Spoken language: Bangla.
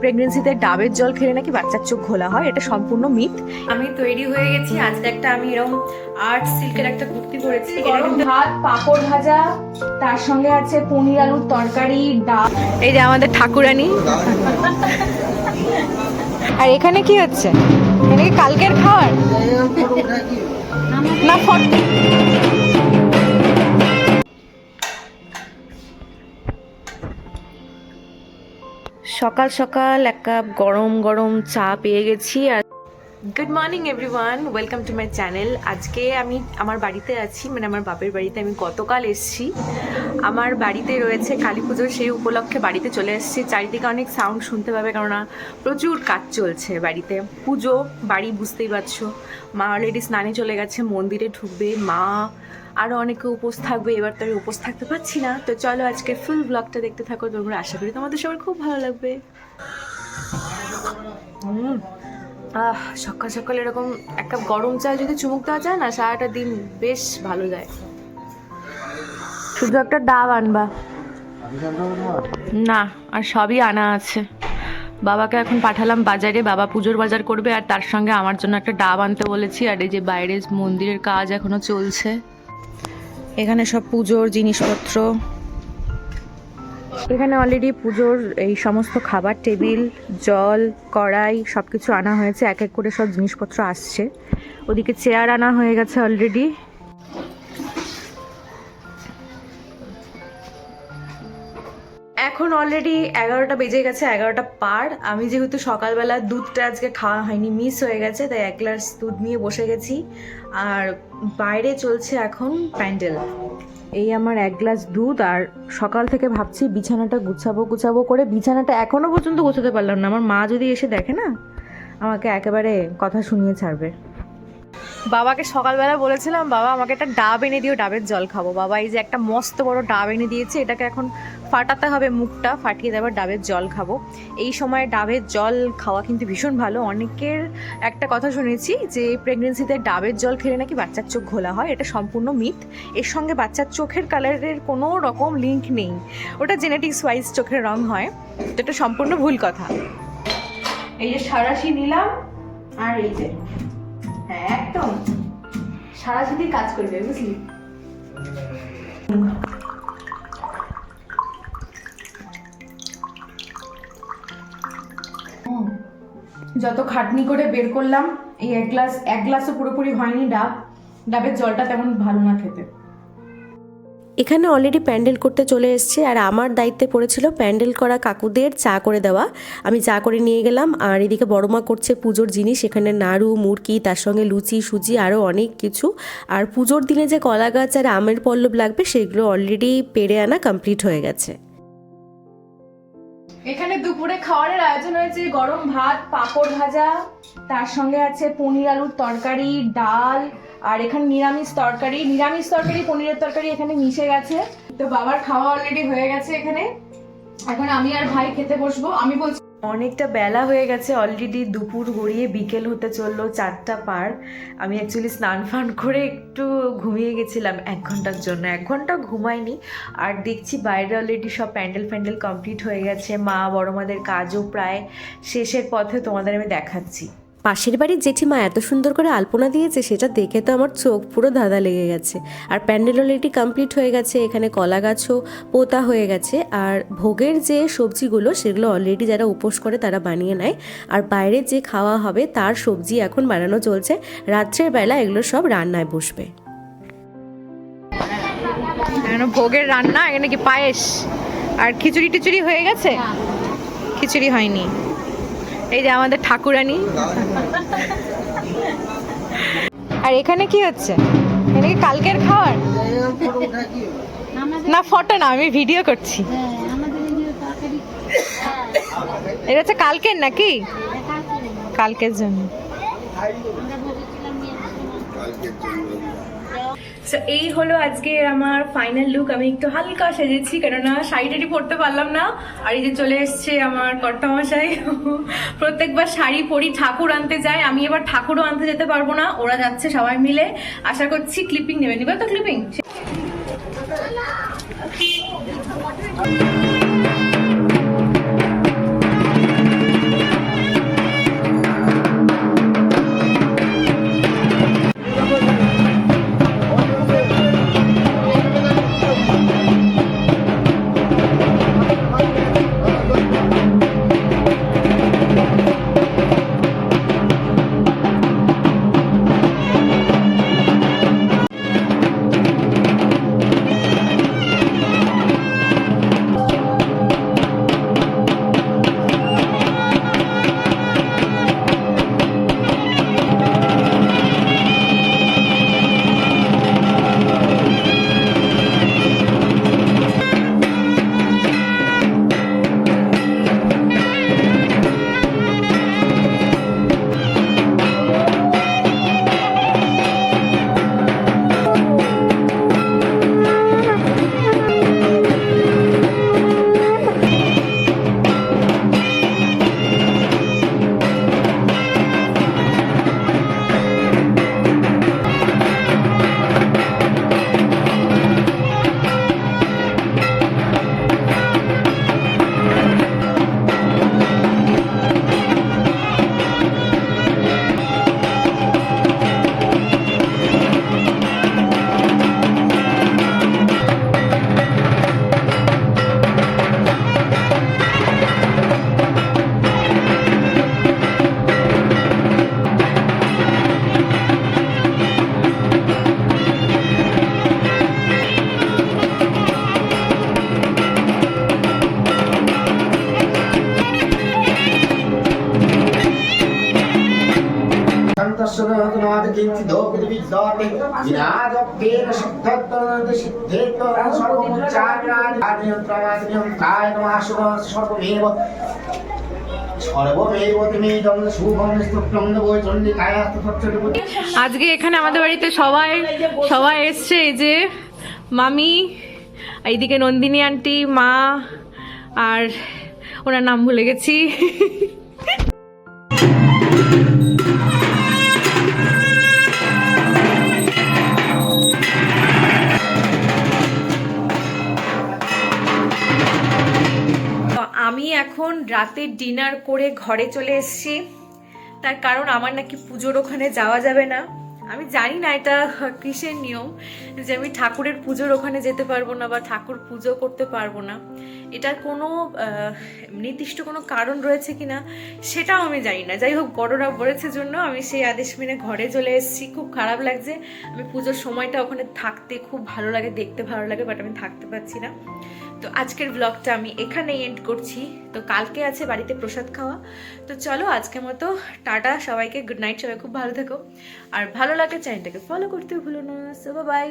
প্রেগনেন্সিতে ডাবের জল খেলে নাকি বাচ্চার চোখ ঘোলা হয়? এটা সম্পূর্ণ মিথ। আমি তৈরি হয়ে গেছি। আজকে একটা আমি এরকম আর্ট সিল্কের একটা কুর্তি পরেছি। গরম ভাত পাঁপড় ভাজা তার সঙ্গে আছে পনির আলুর তরকারি ডাল। এই যে আমাদের ঠাকুরানি। আর এখানে কি হচ্ছে? এখানে কি কালকের খাবার? না ফট সকাল সকাল এক কাপ গরম গরম চা পেয়ে গেছি আর good morning everyone welcome to my channel আজকে আমি আমার বাড়িতে আছি মানে আমার বাপের বাড়িতে আমি গতকাল এসেছি। আমার বাড়িতে রয়েছে কালী পুজোর সেই উপলক্ষে বাড়িতে চলে এসেছি। চারিদিকে অনেক সাউন্ড শুনতে পাবে, কেননা প্রচুর কাজ চলছে বাড়িতে। পুজো, বাড়ি বুঝতেই পারছ। মা অলরেডি স্নানে চলে গেছে, মন্দিরে ঢুকবে, মা আরও অনেকে উপোস থাকবে, এবার তো আমি উপোস থাকতে পারছি না। তো চলো আজকে ফুল ব্লগটা দেখতে থাকো, তোমরা আশা করি তোমাদের সবার খুব ভালো লাগবে। আহ, সকাল সকাল এরকম এক কাপ গরম চা যদি চুমুক দেওয়া যায় না, সারাটা দিন বেশ ভালো যায়। শুধু একটা ডাব আনবা। না, আর সবই আনা আছে। বাবাকে এখন পাঠালাম বাজারে, বাবা পুজোর বাজার করবে, আর তার সঙ্গে আমার জন্য একটা ডাব আনতে বলেছি, আর এই যে বাইরে মন্দিরের কাজ এখনও চলছে। এখানে সব পুজোর জিনিসপত্র। এখানে অলরেডি পুজোর এই সমস্ত খাবার টেবিল, জল, কড়াই সব কিছু আনা হয়েছে। এক এক করে সব জিনিসপত্র আসছে। ওদিকে চেয়ার আনা হয়ে গেছে অলরেডি এখন অলরেডি এগারোটা বেজে গেছে, এগারোটা পার। আমি যেহেতু সকালবেলা দুধটা আজকে খাওয়া হয়নি মিস হয়ে গেছে, তাই এক গ্লাস দুধ নিয়ে বসে গেছি। আর বাইরে চলছে এখন প্যান্ডেল। এই আমার এক গ্লাস দুধ, আর সকাল থেকে ভাবছি বিছানাটা গুছাবো গুছাবো করে বিছানাটা এখনও পর্যন্ত গোছাতে পারলাম না। আমার মা যদি এসে দেখে না, আমাকে একেবারে কথা শুনিয়ে ছাড়বে। বাবাকে সকালবেলা বলেছিলাম, বাবা, আমাকে একটা ডাব এনে দিও, ডাবের জল খাব। বাবা, এই যে একটা মস্ত বড় ডাব এনে দিয়েছে, এটাকে এখন ফাটাতে হবে মুখটা, ফাটিয়ে দেবার ডাবের জল খাব। এই সময় ডাবের জল খাওয়া কিন্তু ভীষণ ভালো। অনেকের একটা কথা শুনেছি যে প্রেগনেন্সিতে ডাবের জল খেলে নাকি বাচ্চার চোখ ঘোলা হয়, এটা সম্পূর্ণ মিথ এর সঙ্গে বাচ্চার চোখের কালারের কোনো রকম লিঙ্ক নেই। ওটা জেনেটিক্স ওয়াইজ চোখের রং হয়, তো এটা সম্পূর্ণ ভুল কথা। এই যে সারাশি নিলাম, আর এই যে হ্যাঁ একদম। সারা সাথে কাজ করবে, বুঝলি। যত খাটনি করে বের করলাম, এই এক গ্লাস, এক গ্লাসও পুরোপুরি হয়নি ডাব। ডাবের জলটা তেমন ভালো না খেতে। এখানে অলরেডি প্যান্ডেল করতে চলে এসছে আর আমার দায়িত্বে পড়েছিল প্যান্ডেল করা কাকুদের চা করে দেওয়া। আমি চা করে নিয়ে গেলাম আর এদিকে বড়মা করছে পুজোর জিনিস, এখানে নাড়ু, মুরকি, তার সঙ্গে লুচি, সুজি আরও অনেক কিছু। আর পুজোর দিনে যে কলা গাছ আর আমের পল্লব লাগবে, সেগুলো অলরেডি পেরে আনা কমপ্লিট হয়ে গেছে। এখানে দুপুরে খাওয়ারের আয়োজন হয়েছে গরম ভাত, পাঁপড় ভাজা, তার সঙ্গে আছে পনির আলুর তরকারি, ডাল আর এখানে নিরামিষ তরকারি নিরামিষ তরকারি, পনিরের তরকারি এখানে মিশে গেছে। তো বাবার খাওয়া অলরেডি হয়ে গেছে এখানে। এখন আমি আর ভাই খেতে বসবো। আমি বলছি, অনেকটা বেলা হয়ে গেছে অলরেডি দুপুর গড়িয়ে বিকেল হতে চলল চারটা পার। আমি অ্যাকচুয়ালি স্নান ফান করে একটু ঘুমিয়ে গেছিলাম এক ঘণ্টার জন্য। এক ঘণ্টা ঘুমাইনি, আর দেখছি বাইরে অলরেডি সব প্যান্ডেল ফ্যান্ডেল কমপ্লিট হয়ে গেছে। মা, বড় মাদের কাজও প্রায় শেষের পথে তোমাদের আমি দেখাচ্ছি। পাশের বাড়ির জেঠিমা এত সুন্দর করে আলপনা দিয়েছে, সেটা দেখে তো আমার চোখ পুরো ধাঁধা লেগে গেছে। আর প্যান্ডেল অলরেডি কমপ্লিট হয়ে গেছে, এখানে কলা গাছও পোতা হয়ে গেছে, আর ভোগের যে সবজিগুলো, সেগুলো অলরেডি যারা উপোস করে তারা বানিয়ে নেয়। আর বাইরে যে খাওয়া হবে, তার সবজি এখন বানানো চলছে, রাত্রের বেলা এগুলো সব রান্নায় বসবে। ভোগের রান্না? এখানে কি পায়েস? আর খিচুড়ি টিচুড়ি হয়ে গেছে? খিচুড়ি হয়নি। এই যে আমাদের ঠাকুরানি। আর এখানে কি হচ্ছে? এখানে কি কালকের খাবার? না, ফটো না, আমি ভিডিও করছি। এটা হচ্ছে কালকের নাকি? কালকের জন্য। So, এই হলো আজকে আমার ফাইনাল লুক আমি একটু হালকা সেজেছি কেননা শাড়িটারি পরতে পারলাম না। আর এই যে চলে এসছে আমার কর্তামশাই। প্রত্যেকবার শাড়ি পরি ঠাকুর আনতে যায়। আমি এবার ঠাকুরও আনতে যেতে পারব না। ওরা যাচ্ছে সবাই মিলে। আশা করছি ক্লিপিং নেবে। নিবে তো ক্লিপিং আজকে এখানে আমাদের বাড়িতে সবাই সবাই এসছে এই যে মামি এইদিকে নন্দিনী আন্টি মা আর ওনার নাম ভুলে গেছি। এখন রাতে ডিনার করে ঘরে চলে এসেছি। তার কারণ আমার নাকি পুজোর ওখানে যাওয়া যাবে না। আমি জানি না এটা কিসের নিয়ম যে আমি ঠাকুরের পুজোর ওখানে যেতে পারব না বা ঠাকুর পুজো করতে পারব না। এটার কোনো নির্দিষ্ট কোনো কারণ রয়েছে কি না সেটাও আমি জানি না। যাই হোক বড়রা বলেছে জন্য আমি সেই আদেশ মেনে ঘরে চলে এসেছি। খুব খারাপ লাগছে। আমি পুজোর সময়টা ওখানে থাকতে খুব ভালো লাগে, দেখতে ভালো লাগে বাট আমি থাকতে পারছি না। তো আজকের ব্লগটা আমি এখানেই এন্ড করছি। তো কালকে আছে বাড়িতে প্রসাদ খাওয়া। তো চলো আজকের মতো, টাটা, সবাইকে গুড নাইট সবাই খুব ভালো থেকো। আর ভালো লাগে চ্যানেলটাকে ফলো করতে ভুলো না। So by